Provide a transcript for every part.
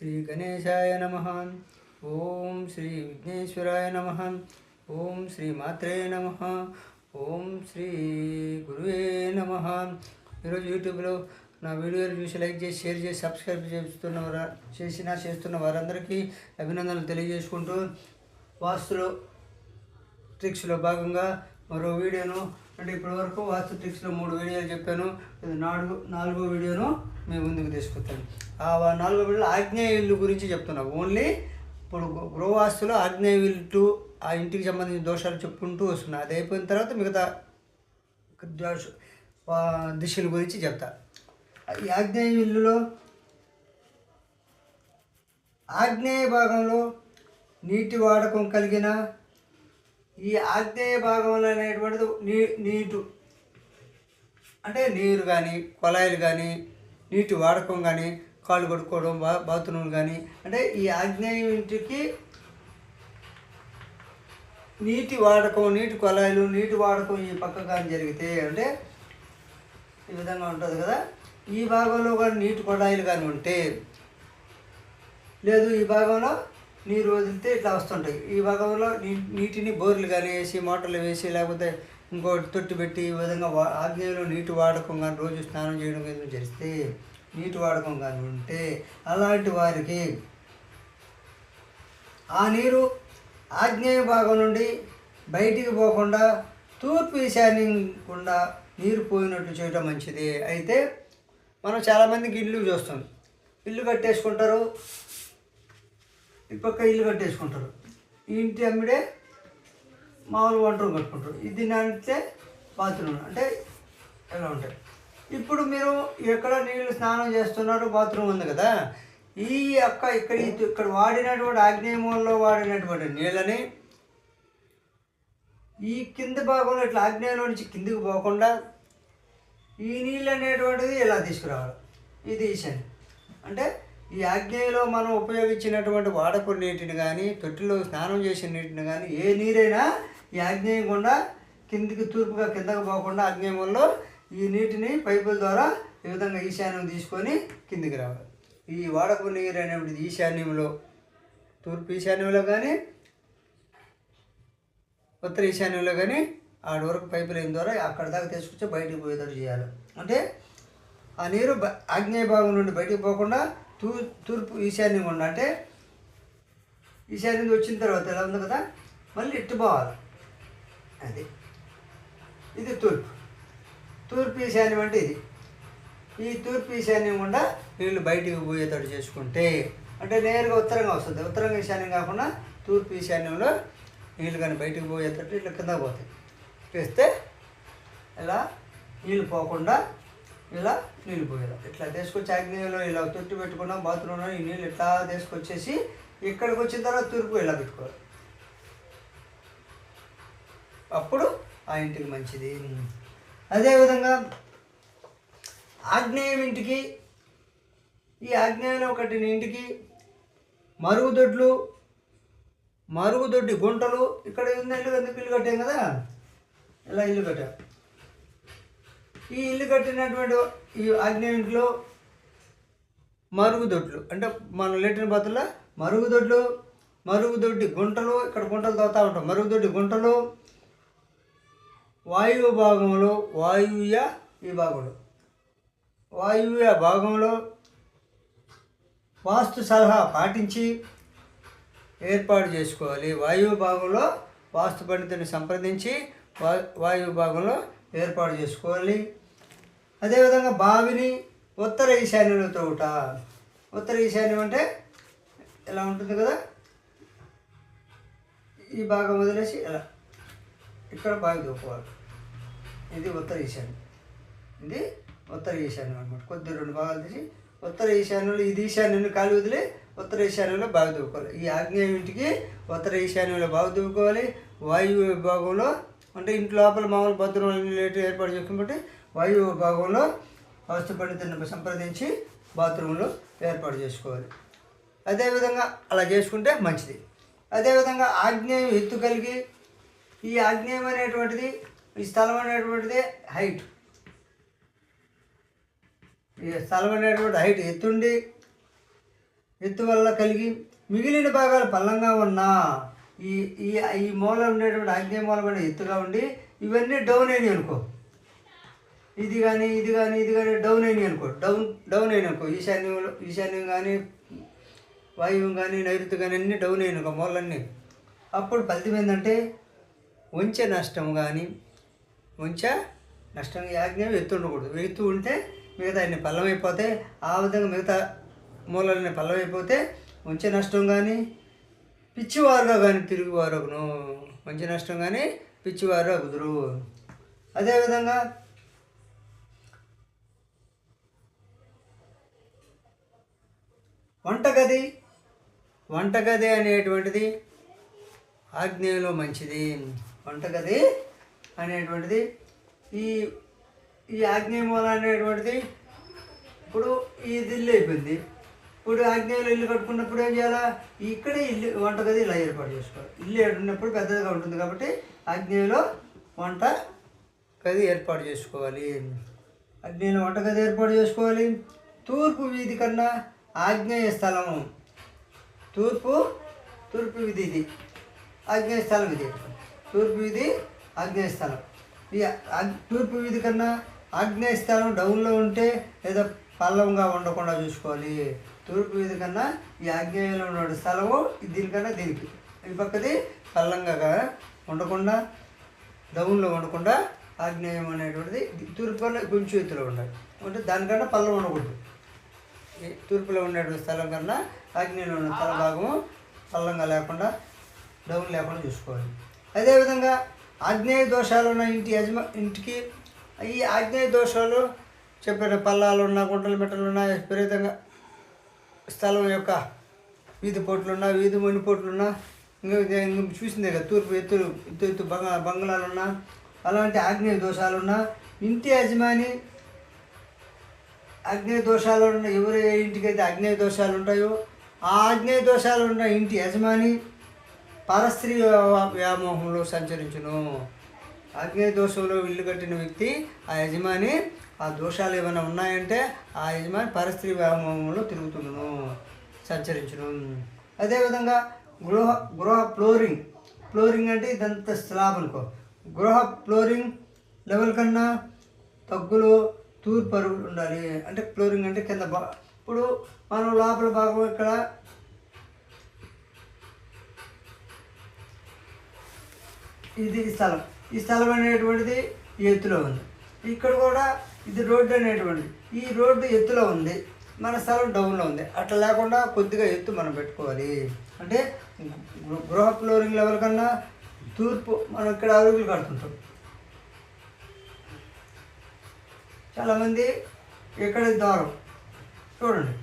శ్రీ గణేశాయ నమ ఓం శ్రీ విఘ్నేశ్వరాయ నమ ఓం శ్రీ మాత్రే నమ ఓం శ్రీ గురువే నమ ఈరోజు యూట్యూబ్లో నా వీడియోలు చూసి లైక్ చేసి షేర్ చేసి సబ్స్క్రైబ్ చేస్తున్న వారు చేసిన చేస్తున్న వారందరికీ అభినందనలు తెలియజేసుకుంటూ వాస్తులో ట్రిక్స్లో భాగంగా మరో వీడియోను అంటే ఇప్పటివరకు వాస్తు ట్రిక్స్లో మూడు వీడియోలు చెప్పాను. ఇది నాలుగు నాలుగో వీడియోను మేము ముందుకు తీసుకొస్తాను నాలుగో వీడియోలో ఆగ్నేయ ఇల్లు గురించి చెప్తున్నాను ఓన్లీ ఇప్పుడు గృహవాస్తులు గృహవాస్తులో ఆగ్నేయ ఆ ఇంటికి సంబంధించిన దోషాలు చెప్పుకుంటూ వస్తున్నాను అది అయిపోయిన తర్వాత మిగతా దోష- దిశల గురించి చెప్తా. ఈ ఆగ్నేయ ఇల్లులో ఆగ్నేయ భాగంలో నీటి వాడకం కలిగిన ఈ ఆగ్నేయ భాగంలో అనేటువంటిది నీ నీటు అంటే నీరు కానీ కొలాయిలు కానీ నీటి వాడకం కానీ కాళ్ళు కొట్టుకోవడం బా బాత్రూమ్ కానీ అంటే ఈ ఆగ్నేయ ఇంటికి నీటి వాడకం నీటి కొలాయిలు నీటి వాడకం ఈ పక్క కానీ జరిగితే అంటే ఈ విధంగా ఉంటుంది కదా. ఈ భాగంలో కానీ నీటి కొడాయిలు కానీ ఉంటే లేదు ఈ భాగంలో నీరు వదిలితే ఇట్లా వస్తుంటాయి. ఈ భాగంలో నీ నీటిని బోర్లు కానీ వేసి మోటార్లు వేసి లేకపోతే ఇంకోటి తొట్టి పెట్టి ఈ విధంగా ఆగ్నేయంలో నీటి వాడకం కానీ రోజు స్నానం చేయడం కానీ చేస్తే నీటి వాడకం కానీ ఉంటే అలాంటి వారికి ఆ నీరు ఆగ్నేయ భాగం నుండి బయటికి పోకుండా తూర్పు ఈశాన్యం గుండా నీరు పోయినట్టు చేయడం మంచిది. అయితే మనం చాలామందికి ఇల్లు చూస్తాం. ఇల్లు కట్టేసుకుంటారు. ఈ పక్క ఇల్లు కట్టేసుకుంటారు. ఇంటి అమ్మిడే మామూలు వంట రూమ్ కట్టుకుంటారు. ఇది అంటే బాత్రూమ్. అంటే ఎలా ఉంటాయి? ఇప్పుడు మీరు ఎక్కడ నీళ్ళు స్నానం చేస్తున్నారు? బాత్రూమ్ ఉంది కదా. ఈ యొక్క ఇక్కడ ఇక్కడ వాడినటువంటి ఆగ్నేయమంలో వాడినటువంటి నీళ్ళని ఈ కింద భాగంలో ఇట్లా ఆగ్నేయంలో నుంచి కిందికి పోకుండా ఈ నీళ్ళు అనేటువంటిది ఇలా తీసుకురావాలి. ఇది ఈశాన్యం అంటే ఈ ఆగ్నేయలో మనం ఉపయోగించినటువంటి వాడకు నీటిని కానీ తొట్టిలో స్నానం చేసిన నీటిని కానీ ఏ నీరైనా ఈ ఆగ్నేయం గుండా కిందికి తూర్పుగా కిందకు పోకుండా ఆగ్నేయంలో ఈ నీటిని పైపుల ద్వారా ఈ విధంగా ఈశాన్యం తీసుకొని కిందికి రావాలి. ఈ వాడకు నీరు అనేటువంటిది ఈశాన్యంలో తూర్పు ఈశాన్యంలో కానీ ఉత్తర ఈశాన్యంలో కానీ ఆడ వరకు పైపు లైన్ ద్వారా అక్కడ దాకా తీసుకొచ్చి బయటికి పోయేటట్టు చేయాలి. అంటే ఆ నీరు ఆగ్నేయ భాగం నుండి బయటికి పోకుండా తూ తూర్పు ఈశాన్యం ఉండ అంటే ఈశాన్యం వచ్చిన తర్వాత ఎలా ఉంది కదా? మళ్ళీ ఇట్టు పోవాలి. అది. ఇది తూర్పు. తూర్పు ఈశాన్యం అంటే ఇది. ఈ తూర్పు ఈశాన్యం గుండా నీళ్ళు బయటికి పోయేటట్టు చేసుకుంటే అంటే నేరుగా ఉత్తరంగా వస్తుంది. ఉత్తరంగా ఈశాన్యం కాకుండా తూర్పు ఈశాన్యంలో నీళ్ళు కానీ బయటికి పోయేటట్టు ఇట్లా కింద పోతాయి. చేస్తే ఇలా నీళ్ళు పోకుండా ఇలా నీళ్ళు పోయేలా ఇట్లా తీసుకొచ్చి ఆగ్నేయంలో ఇలా తొట్టి పెట్టుకున్నాం బాత్రూంలో ఈ నీళ్ళు ఇట్లా తీసుకొచ్చేసి ఇక్కడికి వచ్చిన తర్వాత తూర్పు ఇలా పెట్టుకోవాలి అప్పుడు ఆ ఇంటికి మంచిది. అదేవిధంగా ఆగ్నేయం ఇంటికి ఈ ఆగ్నేయంలో కట్టిన ఇంటికి మరుగుదొడ్లు మరుగుదొడ్డి గుంటలు ఇక్కడ ఉన్న ఇల్లు ఎందుకు ఇల్లు కట్టాం కదా? ఇలా ఇల్లు కట్టాం. ఈ ఇల్లు కట్టినటువంటి ఈ ఆగ్నేయ ఇంట్లో మరుగుదొడ్లు అంటే మన లెట్రిన్ బాతుల్లో మరుగుదొడ్లు మరుగుదొడ్డి గుంటలు ఇక్కడ గుంటలు తవ్వుతూ ఉంటాం. మరుగుదొడ్డి గుంటలు వాయువు భాగంలో వాయువ్య విభాగంలో. వాయువ్య భాగంలో వాస్తు సలహా పాటించి ఏర్పాటు చేసుకోవాలి. వాయువు భాగంలో వాస్తు పండితుని సంప్రదించి వా వాయువు భాగంలో ఏర్పాటు చేసుకోవాలి. అదేవిధంగా బావిని ఉత్తర ఈశాన్యంలో ఒకట ఉత్తర ఈశాన్యం అంటే ఇలా ఉంటుంది కదా? ఈ భాగం వదిలేసి ఇలా ఇక్కడ బావి తవ్వుకోవాలి ఇది ఉత్తర ఈశాన్యం. ఇది ఉత్తర ఈశాన్యం అనమాట కొద్ది రెండు భాగాలు తీసి ఉత్తర ఈశాన్యంలో ఇది ఈశాన్యంలో కాలు వదిలి ఉత్తర ఈశాన్యంలో బావి దువ్వుకోవాలి ఈ ఆగ్నేయం ఇంటికి ఉత్తర ఈశాన్యంలో బావి దువ్వుకోవాలి వాయువు విభాగంలో అంటే ఇంటి లోపల మామూలు బాత్రూమ్ లేటు ఏర్పాటు చేసుకుంటే వాయువు విభాగంలో వస్తు పండితుని సంప్రదించి బాత్రూంలో ఏర్పాటు చేసుకోవాలి. అదేవిధంగా అలా చేసుకుంటే మంచిది. అదేవిధంగా ఆగ్నేయం ఎత్తు కలిగి ఈ ఆగ్నేయం అనేటువంటిది ఈ స్థలం అనేటువంటిది హైట్ ఈ స్థలం అనేటువంటి హైట్ ఎత్తుండి ఎత్తు వల్ల కలిగి మిగిలిన భాగాలు పల్లంగా ఉన్నా ఈ ఈ ఈ మూల ఉండేటువంటి ఆగ్నేయ మూల కూడా ఎత్తుగా ఉండి ఇవన్నీ డౌన్ అయినాయి అనుకో. ఇది కానీ ఇది కానీ ఇది కానీ డౌన్ అయినాయి అనుకో. డౌన్ డౌన్ అయినాయి అనుకో. ఈశాన్యంలో ఈశాన్యం కానీ వాయువు కానీ నైరుతి కానీ అన్నీ డౌన్ అయినాయి అనుకో మూలన్నీ. అప్పుడు ఫలితం ఏంటంటే వంచ నష్టం కానీ ఉంచా నష్టం యాజ్ఞ ఎత్తు ఉండకూడదు ఎత్తు ఉంటే మిగతా అన్ని పల్లం ఆ విధంగా మిగతా మూలలని పల్లమైపోతే ఉంచే నష్టం కానీ పిచ్చివారుగా కానీ తిరుగువారును మంచి నష్టం కానీ పిచ్చివారు అగుదురు అదేవిధంగా వంటగది. వంటగది అనేటువంటిది ఆగ్నేయంలో మంచిది. వంటగది అనేటువంటిది. ఈ ఈ ఆగ్నేయమూల అనేటువంటిది ఇప్పుడు ఇది ఇల్లు అయిపోయింది. ఇప్పుడు ఆగ్నేయంలో ఇల్లు కట్టుకున్నప్పుడు ఏం చేయాలా? ఇక్కడే ఇల్లు వంటగది ఇలా ఏర్పాటు చేసుకోవాలి. ఇల్లు ఏడున్నప్పుడు పెద్దదిగా ఉంటుంది కాబట్టి ఆగ్నేయంలో వంట గది ఏర్పాటు చేసుకోవాలి. ఆగ్నేయంలో వంటగది ఏర్పాటు చేసుకోవాలి. తూర్పు వీధి కన్నా ఆగ్నేయ స్థలము తూర్పు తూర్పు వీధి ఇది. ఆగ్నేయ స్థలం ఇది. తూర్పు వీధి ఆగ్నేయ స్థానం ఈ ఆగ్- తూర్పు వీధి కన్నా ఆగ్నేయ స్థలం డౌన్లో ఉంటే లేదా పల్లంగా ఉండకుండా చూసుకోవాలి. తూర్పు వీధి కన్నా ఈ ఆగ్నేయంలో ఉన్న స్థలము దీనికన్నా దీనికి. ఈ పక్కది పల్లంగా ఉండకుండా డౌన్లో ఉండకుండా ఆగ్నేయం అనేటువంటిది తూర్పు కన్నా కొంచెం ఎత్తులో ఉండాలి. అంటే దానికన్నా పల్లం ఉండకూడదు. ఈ తూర్పులో ఉండేటువంటి స్థలం కన్నా ఆగ్నేయంలో ఉన్న స్థల భాగము పల్లంగా లేకుండా డౌన్ లేకుండా చూసుకోవాలి. అదేవిధంగా ఆగ్నేయ దోషాలు ఉన్న ఇంటి యజమా ఇంటికి ఈ ఆగ్నేయ దోషాలు చెప్పిన పల్లాలు ఉన్న గుంటలు మెట్టలు ఉన్న విపరీతంగా స్థలం యొక్క వీధి పోట్లున్నా వీధి మణి పోట్లున్నా ఇంకా ఇంకా చూసిందే కదా తూర్పు ఎత్తులు ఎత్తు ఎత్తు బంగ బంగ్లాలున్నా అలాంటి ఆగ్నేయ దోషాలున్న ఇంటి యజమాని అగ్నేయ దోషాలు ఉన్న ఎవరి ఇంటికైతే అగ్నేయ దోషాలు ఉంటాయో ఆ అగ్నేయ దోషాలు ఉన్న ఇంటి యజమాని పారస్త్రీ వ్యామోహంలో సంచరించును. అగ్ని దోషంలో ఇల్లు కట్టిన వ్యక్తి ఆ యజమాని ఆ దోషాలు ఏమైనా ఉన్నాయంటే ఆ యజమాని పరస్త్రీ వ్యామోహంలో తిరుగుతుండును సంచరించును. అదేవిధంగా గృహ గృహ ఫ్లోరింగ్ ఫ్లోరింగ్ అంటే ఇదంతా స్లాబ్ అనుకో. గృహ ఫ్లోరింగ్ లెవెల్ కన్నా తగ్గులో తూర్పు అరుగులు ఉండాలి. అంటే ఫ్లోరింగ్ అంటే కింద బా ఇప్పుడు మనం లోపల భాగం ఇక్కడ ఇది స్థలం. ఈ స్థలం అనేటువంటిది ఎత్తులో ఉంది. ఇక్కడ కూడా ఇది రోడ్డు అనేటువంటిది ఈ రోడ్డు ఎత్తులో ఉంది. మన స్థలం డౌన్లో ఉంది. అట్లా లేకుండా కొద్దిగా ఎత్తు మనం పెట్టుకోవాలి. అంటే గృహ ఫ్లోరింగ్ లెవెల్ కన్నా తూర్పు మనం ఇక్కడ అరుగులు కడుతుంటాం. చాలామంది ఇక్కడ ద్వారం చూడండి.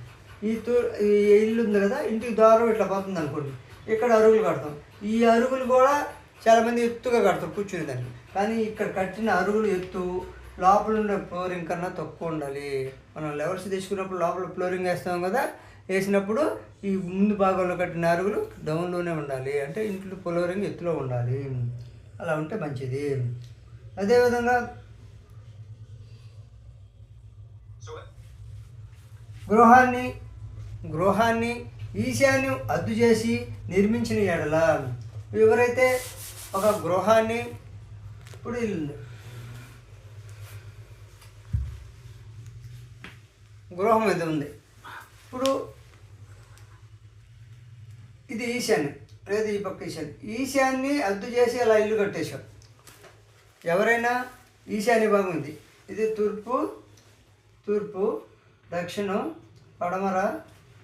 ఈ తూ ఈ ఇల్లు ఉంది కదా ఇంటికి ద్వారం ఇట్లా పోతుంది అనుకోండి ఇక్కడ అరుగులు కడతాం. ఈ అరుగులు కూడా చాలామంది ఎత్తుగా కడతారు కూర్చునే దాన్ని. కానీ ఇక్కడ కట్టిన అరుగులు ఎత్తు లోపల ఉండే ఫ్లోరింగ్ కన్నా తక్కువ ఉండాలి. మనం లెవెల్స్ తీసుకున్నప్పుడు లోపల ఫ్లోరింగ్ వేస్తాం కదా వేసినప్పుడు ఈ ముందు భాగంలో కట్టిన అరుగులు డౌన్లోనే ఉండాలి. అంటే ఇంట్లో ఫ్లోరింగ్ ఎత్తులో ఉండాలి. అలా ఉంటే మంచిది. అదేవిధంగా గృహాన్ని గృహాన్ని ఈశాన్యం అద్దు చేసి నిర్మించిన ఎడల. ఎవరైతే ఒక గృహాన్ని ఇప్పుడు ఇల్లు గృహం ఇది ఉంది. ఇప్పుడు ఇది ఈశాన్యం. లేదు ఈ పక్క ఈశాన్యం. ఈశాన్ని అద్దు చేసి అలా ఇల్లు కట్టేశాం. ఎవరైనా ఈశాన్య భాగం ఇది ఇది తూర్పు తూర్పు దక్షిణం పడమర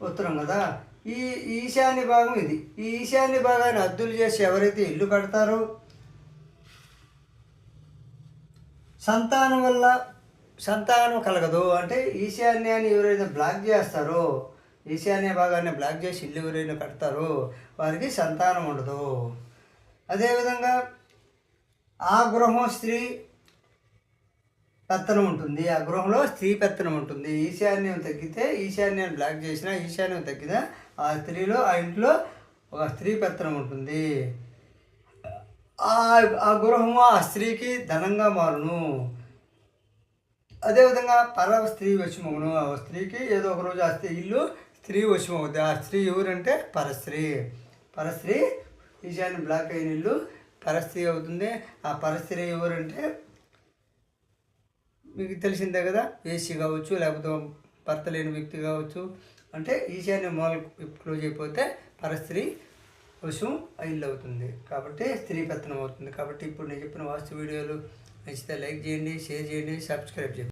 ఉత్తరం కదా? ఈ ఈశాన్య భాగం ఇది. ఈ ఈశాన్య భాగాన్ని అద్దులు చేసి ఎవరైతే ఇల్లు కడతారో సంతానం వల్ల సంతానం కలగదు. అంటే ఈశాన్యాన్ని ఎవరైతే బ్లాక్ చేస్తారో ఈశాన్య భాగాన్ని బ్లాక్ చేసి ఇల్లు ఎవరైనా కడతారో వారికి సంతానం ఉండదు. అదేవిధంగా ఆ గృహం స్త్రీ పెత్తనం ఉంటుంది. ఆ గృహంలో స్త్రీ పెత్తనం ఉంటుంది. ఈశాన్యం తగ్గితే ఈశాన్యాన్ని బ్లాక్ చేసినా ఈశాన్యం తగ్గినా ఆ స్త్రీలో ఆ ఇంట్లో ఒక స్త్రీ పెత్తనం ఉంటుంది. ఆ ఆ గృహము ఆ స్త్రీకి ధనంగా మారును. అదేవిధంగా పర స్త్రీ వశమవును. ఆ స్త్రీకి ఏదో ఒక రోజు ఆ స్త్రీ ఇల్లు స్త్రీ వశమవుద్ది. అవుతుంది ఆ స్త్రీ ఎవరంటే పరస్త్రీ. పరస్త్రీ ఈశాన్య బ్లాక్ అయిన ఇల్లు పరస్త్రీ అవుతుంది. ఆ పరస్త్రీ ఎవరంటే మీకు తెలిసిందే కదా వేసి కావచ్చు లేకపోతే భర్త లేని వ్యక్తి కావచ్చు అంటే ఈశాన్య మూల క్లోజ్ అయిపోతే పరస్త్రీ వశం ఇల్లు అవుతుంది. కాబట్టి స్త్రీ పెత్తనం అవుతుంది. కాబట్టి ఇప్పుడు నేను చెప్పిన వాస్తు వీడియోలు నచ్చితే లైక్ చేయండి షేర్ చేయండి సబ్స్క్రైబ్ చేయండి.